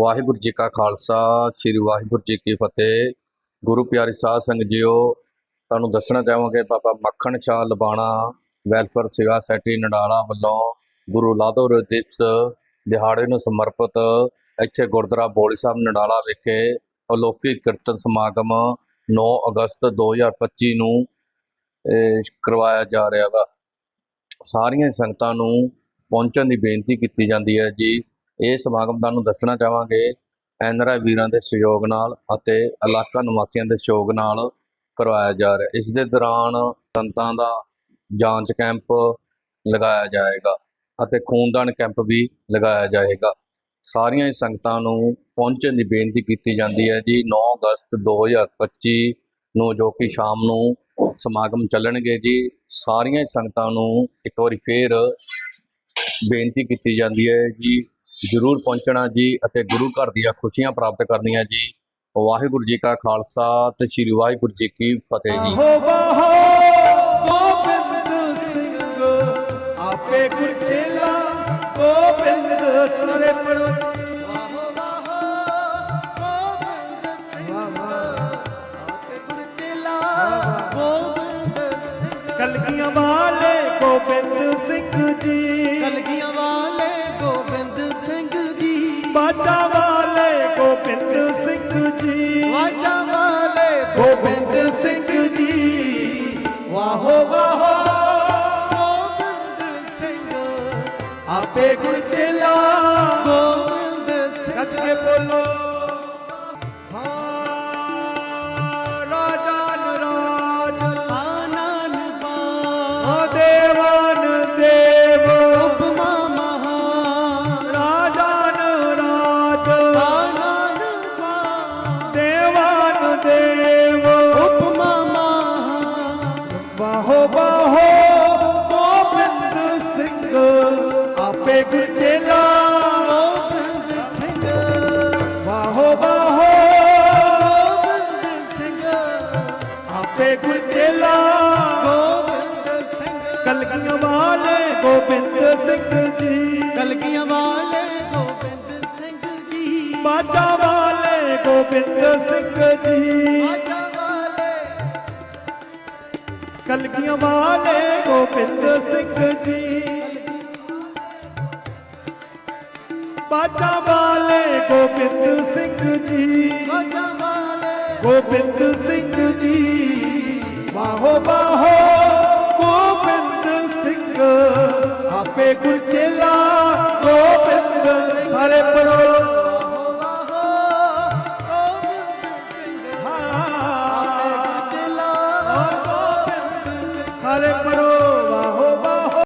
ਵਾਹਿਗੁਰੂ ਜੀ ਕਾ ਖਾਲਸਾ, ਸ੍ਰੀ ਵਾਹਿਗੁਰੂ ਜੀ ਕੀ ਫਤਿਹ। ਗੁਰੂ ਪਿਆਰੇ ਸਾਧ ਸੰਗਤ ਜੀਓ, ਤੁਹਾਨੂੰ ਦੱਸਣਾ ਚਾਹਾਂਗੇ ਬਾਬਾ ਮੱਖਣ ਸ਼ਾਹ ਲਬਾਣਾ, ਵੈਲਫੇਅਰ ਸੇਵਾ ਸੋਸਾਇਟੀ ਨਡਾਲਾ ਵੱਲੋਂ ਗੁਰੂ ਲਾਧੋ ਦਿਵਸ ਦਿਹਾੜੇ ਨੂੰ ਸਮਰਪਿਤ ਇੱਥੇ ਗੁਰਦੁਆਰਾ ਬੋਲੀ ਸਾਹਿਬ ਨਡਾਲਾ ਵਿਖੇ ਅਲੌਕਿਕ ਕੀਰਤਨ ਸਮਾਗਮ 9 ਅਗਸਤ 2025 ਨੂੰ ਕਰਵਾਇਆ ਜਾ ਰਿਹਾ ਵਾ। ਸਾਰੀਆਂ ਸੰਗਤਾਂ ਨੂੰ ਪਹੁੰਚਣ ਦੀ ਬੇਨਤੀ ਕੀਤੀ ਜਾਂਦੀ ਹੈ ਜੀ। ਇਹ ਸਮਾਗਮ ਤੁਹਾਨੂੰ ਦੱਸਣਾ ਚਾਹਾਂਗੇ। ਐਨਰਾ ਵੀਰਾਂ ਦੇ ਸਹਿਯੋਗ ਨਾਲ ਅਤੇ ਇਲਾਕਾ ਨਿਵਾਸੀਆਂ ਦੇ ਸਹਿਯੋਗ ਨਾਲ ਕਰਵਾਇਆ ਜਾ ਰਿਹਾ। ਇਸ ਦੇ ਦੌਰਾਨ ਸੰਤਾਂ ਦਾ ਜਾਂਚ ਕੈਂਪ ਲਗਾਇਆ ਜਾਏਗਾ ਅਤੇ ਖੂਨਦਾਨ ਕੈਂਪ ਵੀ ਲਗਾਇਆ ਜਾਏਗਾ। ਸਾਰੀਆਂ ਹੀ ਸੰਗਤਾਂ ਨੂੰ ਪਹੁੰਚਣ ਦੀ ਬੇਨਤੀ ਕੀਤੀ ਜਾਂਦੀ ਹੈ ਜੀ। 9 ਅਗਸਤ 2025 ਨੂੰ ਜੋ ਕਿ ਸ਼ਾਮ ਨੂੰ ਸਮਾਗਮ ਚੱਲਣਗੇ ਜੀ, ਸਾਰੀਆਂ ਹੀ ਸੰਗਤਾਂ ਨੂੰ ਇੱਕ ਵਾਰੀ ਫੇਰ ਬੇਨਤੀ ਕੀਤੀ ਜਾਂਦੀ ਹੈ ਜੀ। ਜਰੂਰ ਪਹੁੰਚਣਾ ਜੀ ਅਤੇ ਗੁਰੂ ਘਰ ਦੀਆਂ ਖੁਸ਼ੀਆਂ ਪ੍ਰਾਪਤ ਕਰਨੀਆਂ ਜੀ। ਵਾਹਿਗੁਰੂ ਜੀ ਕਾ ਖਾਲਸਾ ਤੇ ਸ੍ਰੀ ਵਾਹਿਗੁਰੂ ਜੀ ਕੀ ਫਤਿਹ ਜੀ। ਆਹੋ ਬਾਹੋ ਗੋਬਿੰਦ ਸਿੰਘ ਆਪੇ ਗੁਰਚੇਲਾ ਗੋਬਿੰਦ ਸਾਰੇ ਪੜੋ। ਆਹੋ ਬਾਹੋ ਗੋਬਿੰਦ ਸਿੰਘ ਆਪੇ ਗੁਰਚੇਲਾ ਗੋਬਿੰਦ ਸਿੰਘ। ਕਲਗੀਆਂ ਵਾਲੇ ਗੋਬਿੰਦ ਸਿੰਘ ਜੀ। ਕਲਗੀਆਂ ਵਾਲੇ ਜੀ ਬਾਜਾ ਵਾਲੇ ਗੋਬਿੰਦ ਸਿੰਘ ਜੀ। ਵਾਜਾ ਵਾਲੇ ਗੋਬਿੰਦ ਸਿੰਘ ਜੀ। ਵਾਹੋ ਵਾਹੋ। ਗੋਬਿੰਦ ਸਿੰਘ। ਆਪੇ ਗੁਰਚੇਲਾ ਗੋਬਿੰਦ ਸਿੰਘ। ਕੱਚ ਕੇ ਬੋਲੋ। ਹਾਂ ਰਾਜਾ ਨਰਾਜ ਆਨੰਦ ਦੇਵ ਆਪੇ ਗੁਰਚੇਲਾ ਗੋਬਿੰਦ ਸਿੰਘ ਵਾਹੋ ਵਾਹੋ ਗੋਬਿੰਦ ਸਿੰਘ ਆਪੇ ਗੁਰਚੇਲਾ ਗੋਬਿੰਦ ਸਿੰਘ ਕਲਗੀਆਂ ਵਾਲੇ ਗੋਬਿੰਦ ਸਿੰਘ ਜੀ। ਕਲਗੀਆਂ ਵਾਲੇ ਗੋਬਿੰਦ ਸਿੰਘ ਜੀ। ਬਾਜਾ ਵਾਲੇ ਗੋਬਿੰਦ ਸਿੰਘ ਜੀ। ਆਜਾ ਵਾਲੇ। ਕਲਗੀਆਂ ਵਾਲੇ ਗੋਬਿੰਦ ਸਿੰਘ ਜੀ। ਬਾਜਾ ਵਾਲੇ ਗੋਬਿੰਦ ਸਿੰਘ ਜੀ। ਆਜਾ ਵਾਲੇ ਗੋਬਿੰਦ ਸਿੰਘ ਜੀ ਬਾਹੋ ਬਾਹੋ ਗੋਬਿੰਦ ਸਿੰਘ, ਆਪੇ ਗੁਰਚੇਲਾ